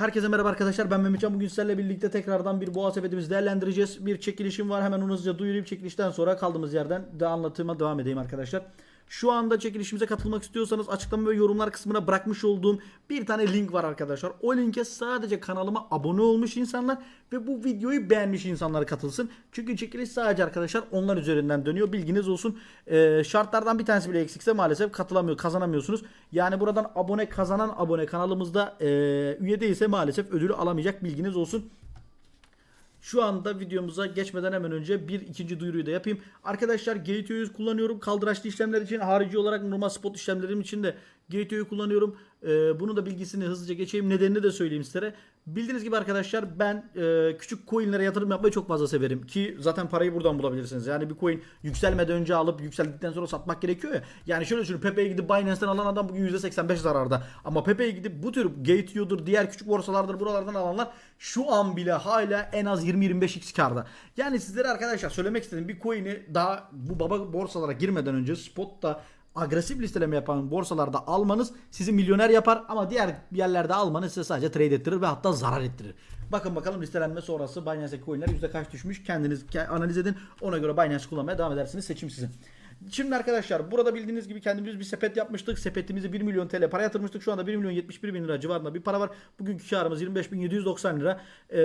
Herkese merhaba arkadaşlar ben Mehmetcan bugün sizlerle birlikte tekrardan bir boğa sepetimizi değerlendireceğiz. Bir çekilişim var hemen onu hızlıca duyurayım çekilişten sonra kaldığımız yerden de anlatıma devam edeyim arkadaşlar. Şu anda çekilişimize katılmak istiyorsanız açıklama ve yorumlar kısmına bırakmış olduğum bir tane link var arkadaşlar. O linke sadece kanalıma abone olmuş insanlar ve bu videoyu beğenmiş insanlar katılsın. Çünkü çekiliş sadece arkadaşlar onlar üzerinden dönüyor. Bilginiz olsun. Ee, şartlardan bir tanesi bile eksikse maalesef katılamıyor, kazanamıyorsunuz. Yani buradan abone kazanan abone kanalımızda e, üye değilse maalesef ödülü alamayacak. Bilginiz olsun. Şu anda videomuza geçmeden hemen önce bir ikinci duyuruyu da yapayım. Arkadaşlar Gateo'yu kullanıyorum. Kaldıraçlı işlemler için harici olarak normal spot işlemlerim için de Gateo'yu kullanıyorum. Ee, bunun da bilgisini hızlıca geçeyim. Nedenini de söyleyeyim sizlere. Bildiğiniz gibi arkadaşlar ben e, küçük coinlere yatırım yapmayı çok fazla severim. Ki zaten parayı buradan bulabilirsiniz. Yani bir coin yükselmeden önce alıp yükseldikten sonra satmak gerekiyor ya. Yani şöyle düşünün Pepe'ye gidip Binance'ten alan adam bugün %85 zararda. Ama Pepe'ye gidip bu tür Gateo'dur diğer küçük borsalardır buralardan alanlar şu an bile hala en az 20-25x karda. Yani sizlere arkadaşlar söylemek istediğim bir coin'i daha bu baba borsalara girmeden önce spotta agresif listeleme yapan borsalarda almanız sizi milyoner yapar ama diğer yerlerde almanız size sadece trade ettirir ve hatta zarar ettirir. Bakın bakalım listelenme sonrası Binance'deki coinler yüzde kaç düşmüş kendiniz ke- analiz edin ona göre Binance kullanmaya devam edersiniz seçim sizin. Şimdi arkadaşlar burada bildiğiniz gibi kendimiz bir sepet yapmıştık. Sepetimizi 1 milyon TL para yatırmıştık. Şu anda 1 milyon 71 bin lira civarında bir para var. Bugünkü karımız 25 bin 790 lira. Ee,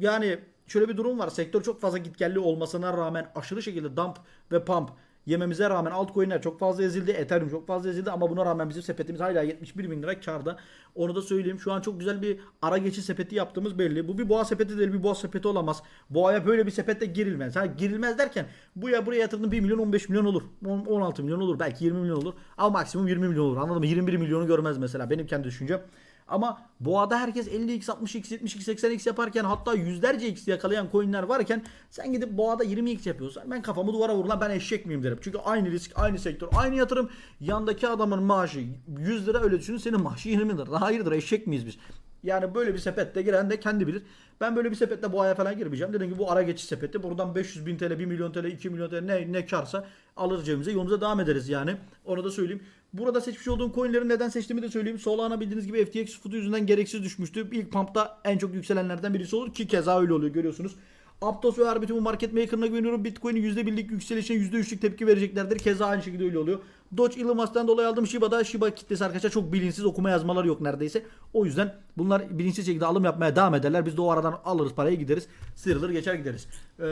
yani şöyle bir durum var. Sektör çok fazla gitgelli olmasına rağmen aşırı şekilde dump ve pump yememize rağmen altcoin'ler çok fazla ezildi. Ethereum çok fazla ezildi ama buna rağmen bizim sepetimiz hala 71 bin lira karda. Onu da söyleyeyim. Şu an çok güzel bir ara geçiş sepeti yaptığımız belli. Bu bir boğa sepeti değil bir boğa sepeti olamaz. Boğaya böyle bir sepette girilmez. Ha, girilmez derken bu ya buraya yatırdığın 1 milyon 15 milyon olur. 10 16 milyon olur. Belki 20 milyon olur. Ama maksimum 20 milyon olur. Anladın mı? 21 milyonu görmez mesela. Benim kendi düşüncem. Ama boğada herkes 50x, 60x, 70x, 80x yaparken hatta yüzlerce x yakalayan coinler varken sen gidip boğada 20x yapıyorsan ben kafamı duvara vurulan ben eşek miyim derim. Çünkü aynı risk, aynı sektör, aynı yatırım. Yandaki adamın maaşı 100 lira öyle düşünün senin maaşı 20 lira. Hayırdır eşek miyiz biz? Yani böyle bir sepette giren de kendi bilir. Ben böyle bir sepette boğaya falan girmeyeceğim. Dediğim gibi bu ara geçiş sepeti. Buradan 500 bin TL, 1 milyon TL, 2 milyon TL ne, ne karsa alır cebimize. Yolumuza devam ederiz yani. Onu da söyleyeyim. Burada seçmiş olduğum coinleri neden seçtiğimi de söyleyeyim. Solana bildiğiniz gibi FTX FUT'u yüzünden gereksiz düşmüştü. İlk pumpta en çok yükselenlerden birisi olur ki keza öyle oluyor görüyorsunuz. Aptos ve Arbitrum market maker'ına güveniyorum. Bitcoin'in %1'lik yükselişine %3'lük tepki vereceklerdir. Keza aynı şekilde öyle oluyor. Doge Elon Musk'tan dolayı aldım Shiba'da. Shiba kitlesi arkadaşlar çok bilinçsiz okuma yazmaları yok neredeyse. O yüzden bunlar bilinçsiz şekilde alım yapmaya devam ederler. Biz de o aradan alırız parayı gideriz. Sıyrılır geçer gideriz. Ee,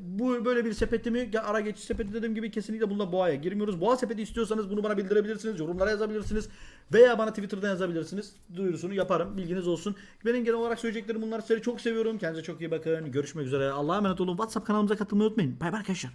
bu böyle bir sepetimi ara geçiş sepeti dediğim gibi kesinlikle bununla boğaya girmiyoruz. Boğa sepeti istiyorsanız bunu bana bildirebilirsiniz. Yorumlara yazabilirsiniz. Veya bana Twitter'dan yazabilirsiniz. Duyurusunu yaparım. Bilginiz olsun. Benim genel olarak söyleyeceklerim bunlar. Sizleri çok seviyorum. Kendinize çok iyi bakın. Görüşmek üzere. Allah'a emanet olun. WhatsApp kanalımıza katılmayı unutmayın. Bay bay arkadaşlar.